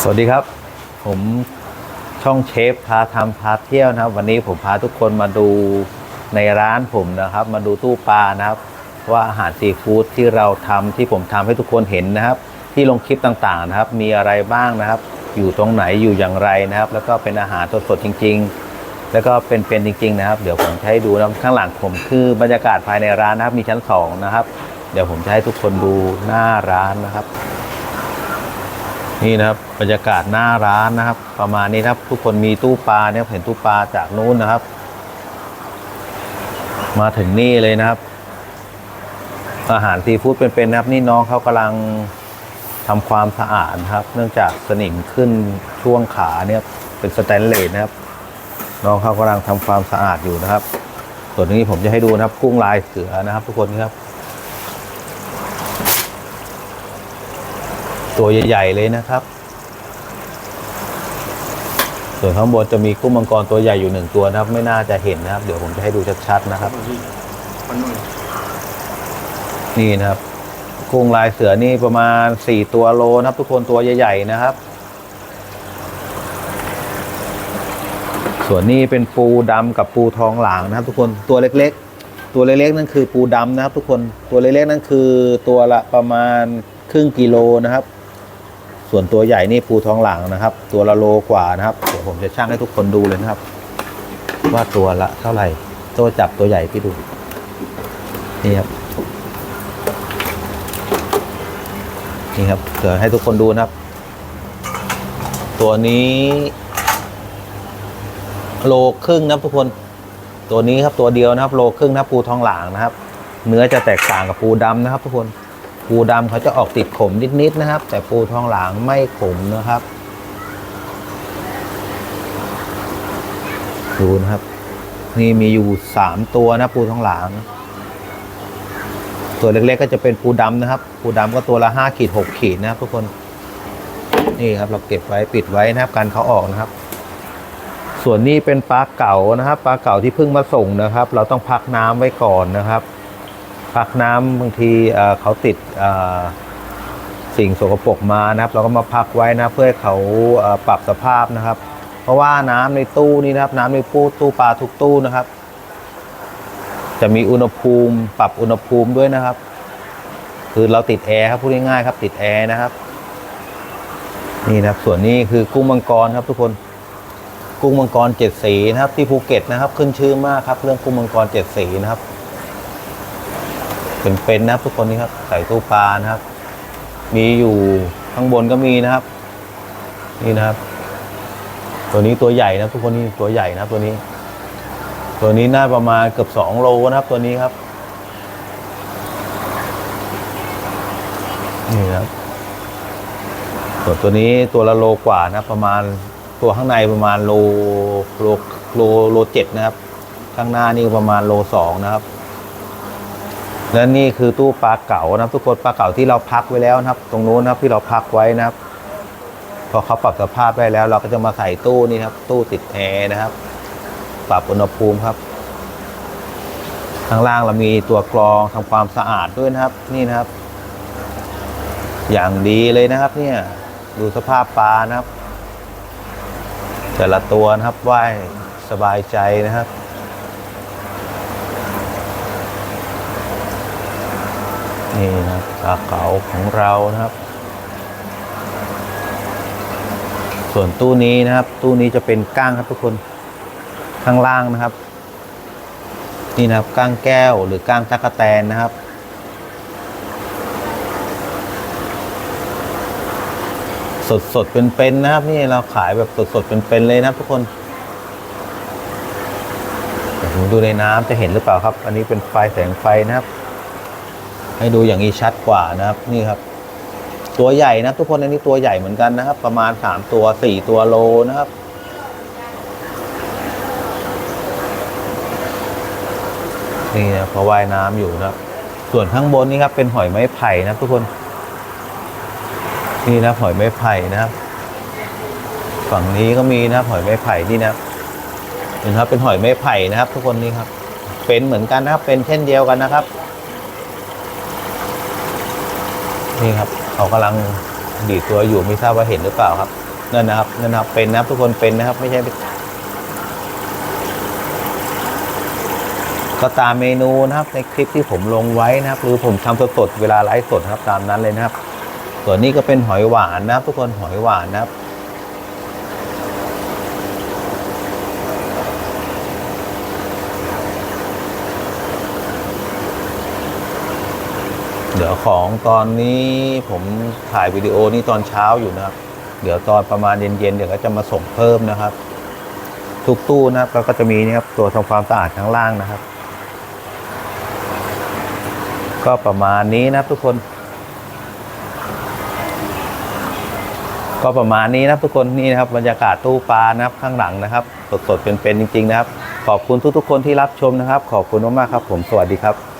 สวัสดีครับ ผมช่องเชฟพาทำพาเที่ยวนะครับ วันนี้ผมพาทุกคนมาดูในร้านผมนะครับ มาดูตู้ปลานะครับ ว่าอาหารซีฟู้ดที่เราทำที่ผมทำให้ทุกคนเห็นนะครับ ที่ลงคลิปต่างๆนะครับ มีอะไรบ้างนะครับ อยู่ตรงไหนอยู่อย่างไรนะครับ แล้วก็เป็นอาหารสดๆจริง ๆ แล้วก็เป็นๆจริง ๆ นะครับ เดี๋ยวผมจะให้ดูนะข้างหลังผมคือบรรยากาศภายในร้านนะครับ มีชั้นสองนะครับเดี๋ยวผมจะให้ทุกคนดูหน้าร้านนะครับ นี่นะครับบรรยากาศหน้าร้านนะครับ ประมาณนี้นะครับ ทุกคนมีตู้ปลาเนี่ยเห็นตู้ปลาจากนู้นนะครับ มาถึงนี่เลยนะครับ อาหารซีฟู้ดเป็นๆนะครับ นี่น้องเขากำลังทำความสะอาดนะครับ เนื่องจากสนิมขึ้นช่วงขาเนี่ยเป็นสแตนเลสนะครับ น้องเขากำลังทำความสะอาดอยู่นะครับ ส่วนนี้ผมจะให้ดูนะครับ กุ้งลายเสือนะครับ ทุกคนครับ ตัวใหญ่ๆเลยนะครับ ส่วนข้างบนจะมีกุ้งมังกรตัวใหญ่อยู่หนึ่งตัวนะครับ ไม่น่าจะเห็นนะครับ เดี๋ยวผมจะให้ดูชัดๆนะครับ นี่นะครับ กุ้งลายเสือนี่ประมาณสี่ตัวโลนะครับ ทุกคนตัวใหญ่ ๆ นะครับ ส่วนนี้เป็นปูดำกับปูทองหลางนะครับ ทุกคนตัวเล็ก ๆ ตัวเล็กๆนั่นคือปูดำนะครับ ทุกคนตัวเล็กๆนั่นคือตัวละประมาณครึ่งกิโลนะครับ ส่วนตัวใหญ่นี่ปูทองหลางนะครับ ตัวละโลกว่านะครับเดี๋ยวผมจะชั่งให้ทุกคนดูเลยนะครับ ว่าตัวละเท่าไหร่ตัวจับตัวใหญ่พี่ดูนี่ครับนี่ครับเดี๋ยวให้ทุกคนดูนะครับ ตัวนี้โลครึ่งนะครับทุกคนตัวนี้ครับตัวเดียวนะครับ โลครึ่งนะครับปูทองหลางนะครับ เนื้อจะแตกต่างกับปูดำนะครับ ทุกคน ปูดำเขาจะออกติดขมนิดๆนะครับ แต่ปูทองหลางไม่ขมนะครับ ดูนะครับ นี่มีอยู่สามตัวนะปูทองหลาง ตัวเล็กๆก็จะเป็นปูดำนะครับ ปูดำก็ตัวละห้าขีดหกขีดนะครับทุกคนนี่ครับเราเก็บไว้ปิดไว้นะครับกันเขาออกนะครับ ส่วนนี้เป็นปลาเก๋านะครับปลาเก๋าที่เพิ่งมาส่งนะครับ เราต้องพักน้ำไว้ก่อนนะครับ พักน้ำบางทีเขาติดสิ่งสกปรกมานะครับ เราก็มาพักไว้นะเพื่อให้เขาปรับสภาพนะครับ เพราะว่าน้ำในตู้นี้นะครับ น้ำในปูตู้ปลาทุกตู้นะครับ จะมีอุณหภูมิ ปรับอุณหภูมิด้วยนะครับ คือเราติดแอร์ครับพูดง่ายๆครับ ติดแอร์นะครับนี่นะครับส่วนนี้คือกุ้งมังกรครับทุกคนกุ้งมังกรเจ็ดสีนะครับ ที่ภูเก็ตนะครับ ขึ้นชื่อมากครับ เรื่องกุ้งมังกรเจ็ดสีนะครับ เป็นๆนะครับทุกคนนี่ครับใส่ตู้ปลานะครับ มีอยู่ข้างบนก็มีนะครับ นี่นะครับ ตัวนี้ตัวใหญ่นะทุกคนนี่ตัวใหญ่นะตัวนี้ ตัวนี้น่าประมาณเกือบสองโลนะครับ ตัวนี้ครับนี่นะครับส่วนตัวนี้ตัวละโลกว่านะ ประมาณตัวข้างในประมาณโลโลโลโลเจ็ดนะครับ ข้างหน้านี่ประมาณโลสองนะครับ และนี่คือตู้ปลาเก๋านะครับ ทุกคนปลาเก๋าที่เราพักไว้แล้วนะครับ ตรงนู้นนะครับที่เราพักไว้นะครับ พอเขาปรับสภาพได้แล้ว เราก็จะมาใส่ตู้นี่ครับ ตู้ติดแอร์นะครับ ปรับอุณหภูมิครับข้างล่างเรามีตัวกรองทำความสะอาดด้วยนะครับ นี่นะครับ อย่างดีเลยนะครับ เนี่ย ดูสภาพปลานะครับ แต่ละตัวนะครับว่ายสบายใจนะครับ นี่นะปลาเก๋าของเรานะครับ ส่วนตู้นี้นะครับ ตู้นี้จะเป็นก้างครับทุกคนข้างล่างนะครับ นี่นะครับก้างแก้วหรือก้างตักะแตนนะครับสดสดเป็นๆนะครับ นี่เราขายแบบสดสดๆเป็นๆเลยนะทุกคนผมดูในน้ำจะเห็นหรือเปล่าครับ อันนี้เป็นไฟแสงไฟนะครับ ให้ดูอย่างนี้ชัดกว่านะครับนี่ครับ ตัวใหญ่นะทุกคนอันนี้ตัวใหญ่เหมือนกันนะครับ ประมาณสามตัวสี่ตัวโลนะครับนี่นะเพราะว่ายน้ำอยู่นะส่วนข้างบนนี่ครับเป็นหอยไม้ไผ่นะทุกคน นี่นะหอยไม้ไผ่นะครับ ฝั่งนี้ก็มีนะหอยไม้ไผ่นี่นะเห็นครับเป็นหอยไม้ไผ่นะครับ ทุกคนนี่ครับ เป็นเหมือนกันนะครับ เป็นเช่นเดียวกันนะครับ นี่ครับเขากำลังดีดตัวอยู่ไม่ทราบว่าเห็นหรือเปล่าครับนั่นนะครับนั่นนะครับเป็นนะครับทุกคนเป็นนะครับ ไม่ใช่ก็ตามเมนูนะครับ ในคลิปที่ผมลงไว้นะครับ หรือผมทำสดๆเวลาไลฟ์สดครับตามนั้นเลยนะครับ ส่วนนี้ก็เป็นหอยหวานนะครับ ทุกคนหอยหวานนะครับ เดี๋ยวของตอนนี้ผมถ่ายวิดีโอนี่ตอนเช้าอยู่นะครับ เดี๋ยวตอนประมาณเย็นๆเดี๋ยวก็จะมาส่งเพิ่มนะครับ ทุกตู้นะครับแล้วก็จะมีนี่ครับตัวทำความสะอาดข้างล่างนะครับ ก็ประมาณนี้นะครับทุกคน ก็ประมาณนี้นะครับทุกคนนี่นะครับบรรยากาศตู้ปลานะครับข้างหลังนะครับ สดๆเป็นๆจริง ๆ นะครับ ขอบคุณทุกๆคนที่รับชมนะครับ ขอบคุณมากๆครับ ผมสวัสดีครับ